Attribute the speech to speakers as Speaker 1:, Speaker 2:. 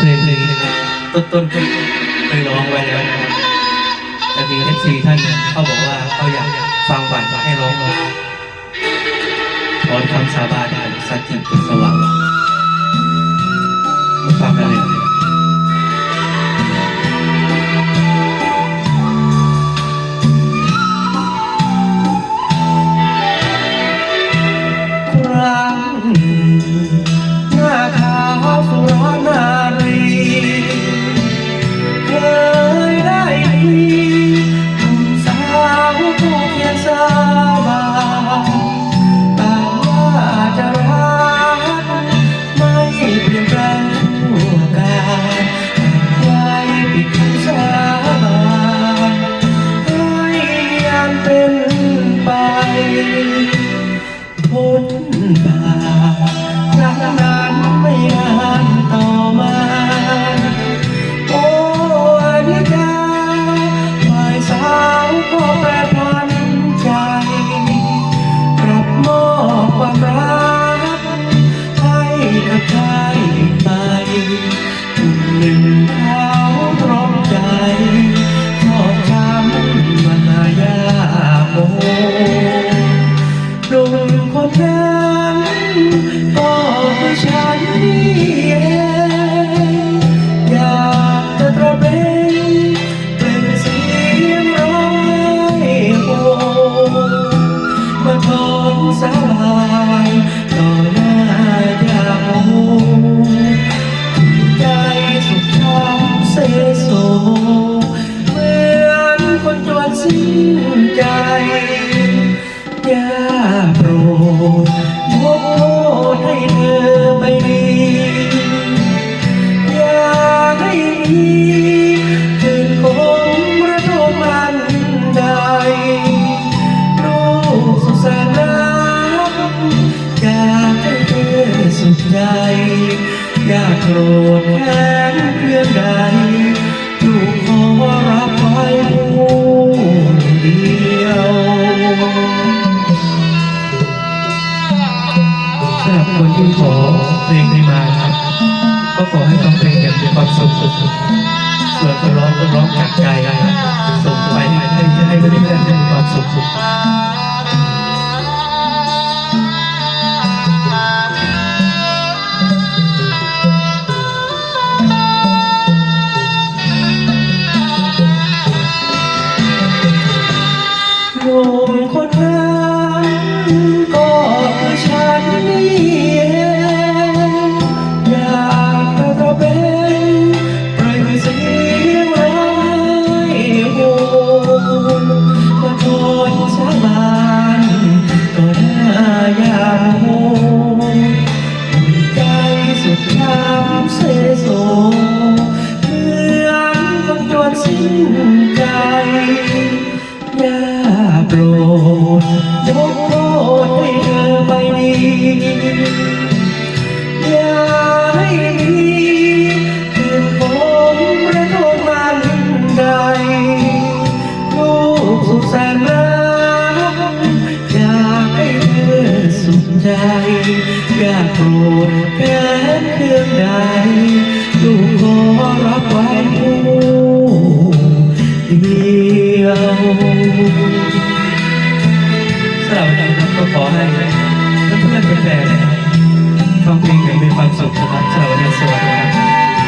Speaker 1: เพลงนี้นะครับต้นต้นๆเคยร้องไว้แล้วนะครับแต่มีเอฟซีท่านเขาบอกว่าเขาอยากฟังบัตรให้ร้องถอนคำสาบานสัจจิตสว่าง ย่าโปรดยกโทษให้เธอไม่ดีอย่าให้มีคืนคงระทมมันใดลูกสุขแสนรักอยากให้เธอสุขใจ อย่าโกรธแค้ ที่ขอเพลงนี้มาครับก็ขอให้ฟังเพลงอย่างมีความสุขส่วนคนร้องก็ร้องจากใจนะครับส่งไปให้ให้ให้เพื่อนๆได้มีความสุข ใจอย่าโกรธแค้นเครื่องใดลูกขอรับไว้ผู้เดียวสำหรับวันนี้นก็ขอให้เพื่อนๆเป็นแฟนๆฟังเพลงอย่างมีความสุขนะครับสำหรับวันนี้สวัสดีครับ